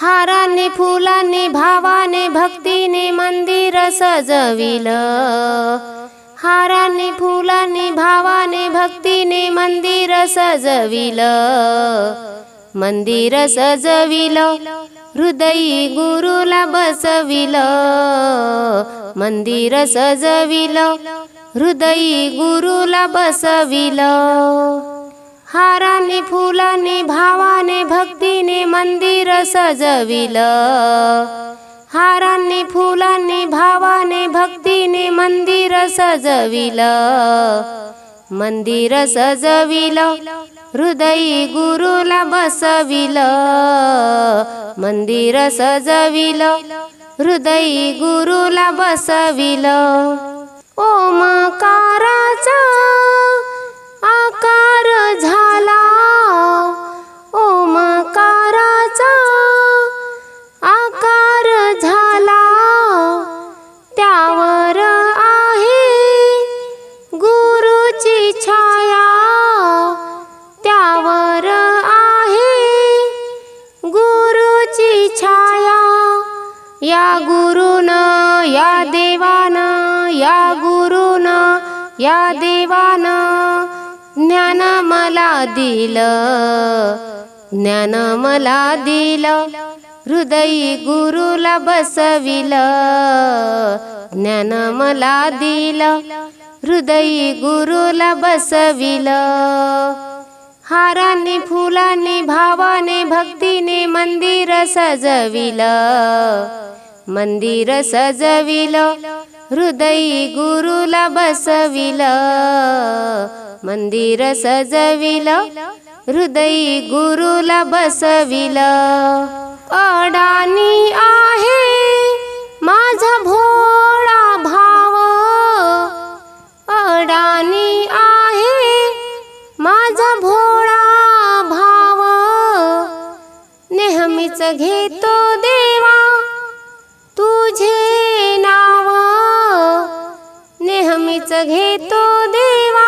हाराने फुलाने भावाने भक्तीने मंदिर सजविलं. हाराने फुलाने भावाने भक्तीने मंदिर सजविलं. मंदिर सजविलं हृदयी गुरुला बसविलं. मंदिर सजविलं हृदयी गुरुला बसविलं. हाराने फुलाने भावाने भक्तीने मंदिर सजविलं. हाराने फुलाने भावाने भक्तीने मंदिर सजविलं. मंदिर सजविलं हृदयी गुरुला बसविलं. मंदिर सजविलं हृदयी गुरुला बसविलं. ओमकाराचा या गुरुन या देवान या गुरुन या देवान ज्ञान मला दिलं ज्ञान मला दिलं हृदयी गुरुला बसविलं ज्ञान मला दिलं हृदयी गुरुला बसविलं. हाराने फुलाने भावाने भक्तीने मंदिर सजविलं. मंदिर सजविलं हृदयी गुरुला बसविलं. मंदिर सजविलं हृदयी गुरुला बसविलं. नेहमीच घेतो देवा तुझे नाव नेहमीच घेतो देवा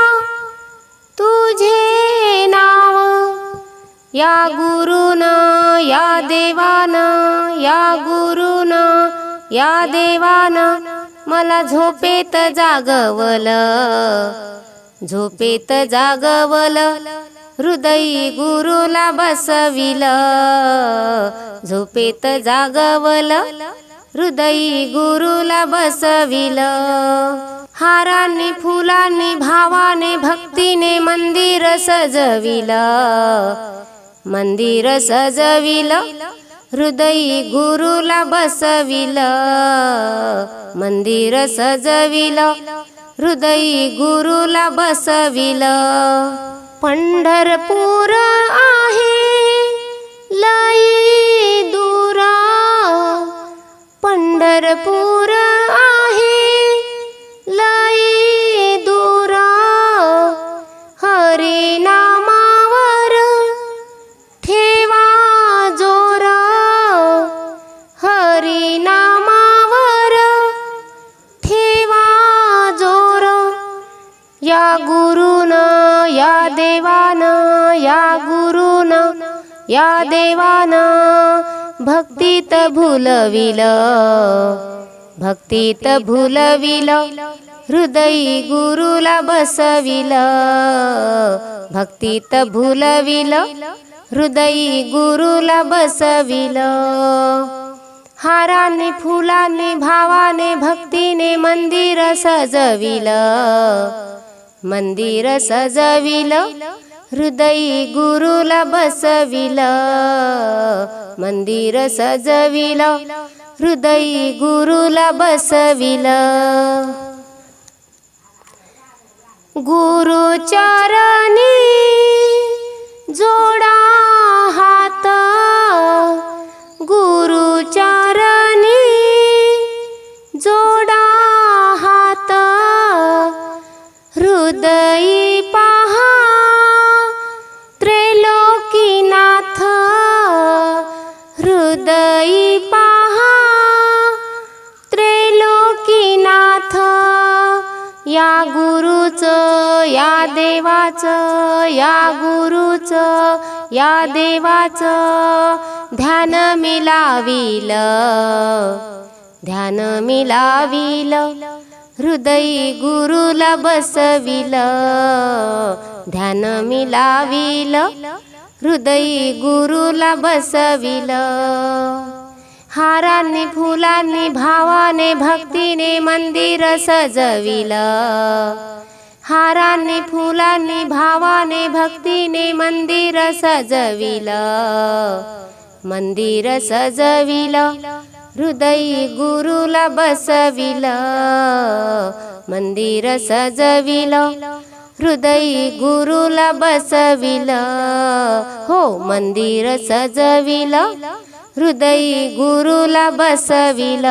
तुझे नाव या गुरुन या देवान या गुरुन या देवान मला झोपेत जागवलं झोपेत जागवलं. हृदयी गुरुला बसविलं. झोपेत जागवल. हृदयी गुरुला बसविलं. हारांनी फुलांनी भावाने भक्तीने मंदिर सजविलं. मंदिर सजविल. हृदयी गुरुला बसविलं. मंदिर सजविल. हृदयी गुरुला बसविल. पंढरपूर आहे. लई दूरा पंढरपूर आहे गुरुन या देवान या गुरुन या देवान भक्तीत भुलविलं भक्तीत भुलविलं हृदयी गुरुला बसविल भक्तीत भुलविल हृदयी गुरुला बसविलं. हाराने फुलाने भावाने भक्तीने मंदिर सजविलं. मंदिर सजविल हृदयी गुरुला बसविलं. मंदिर सजविल हृदयी गुरुला बसविलं. गुरुचरणी जोडा हृदयी पहा त्रैलोकीनाथ या गुरुचं या देवाचं या गुरुचं या देवाचं ध्यान मिलाविल ध्यान मिलाविल हृदयी गुरुला बसविल. ध्यान मिलाविल हृदयी गुरुला बसविल. हारांनी फुलांनी भावाने भक्तीने मंदिर सजविल. हारांनी फुलांनी भावाने भक्तीने मंदिर सजविल. मंदिर सजविल. हृदयी गुरुला बसविल. मंदिर सजविल. हृदयी गुरुला बसविल हो मंदिर सजविल हृदयी गुरुला बसविल.